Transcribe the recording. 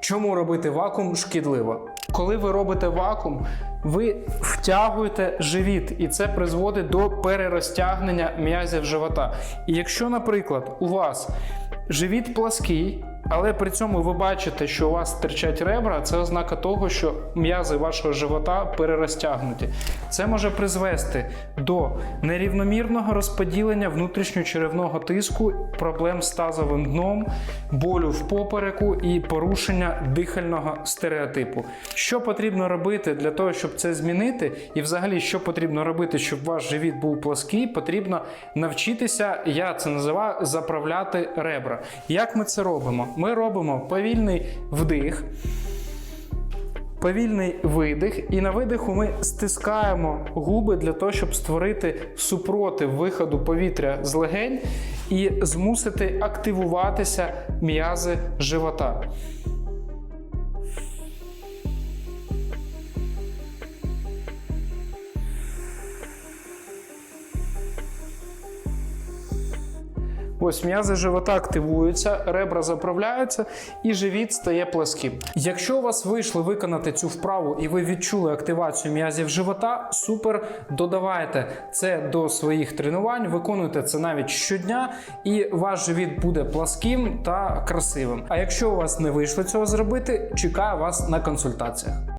Чому робити вакуум шкідливо? Коли ви робите вакуум, ви втягуєте живіт, і це призводить до перерозтягнення м'язів живота. І якщо, наприклад, у вас живіт плаский, але при цьому ви бачите, що у вас стирчать ребра, це ознака того, що м'язи вашого живота перерозтягнуті. Це може призвести до нерівномірного розподілення внутрішньочеревного тиску, проблем з тазовим дном, болю в попереку і порушення дихального стереотипу. Що потрібно робити для того, щоб це змінити, і взагалі, що потрібно робити, щоб ваш живіт був плоский, потрібно навчитися, я це називаю заправляти ребра. Як ми це робимо? Ми робимо повільний вдих. Повільний видих, і на видиху ми стискаємо губи для того, щоб створити супротив виходу повітря з легень і змусити активуватися м'язи живота. Ось м'язи живота активуються, ребра заправляються і живіт стає пласким. Якщо у вас вийшло виконати цю вправу і ви відчули активацію м'язів живота, супер, додавайте це до своїх тренувань, виконуйте це навіть щодня, і ваш живіт буде пласким та красивим. А якщо у вас не вийшло цього зробити, чекаю вас на консультаціях.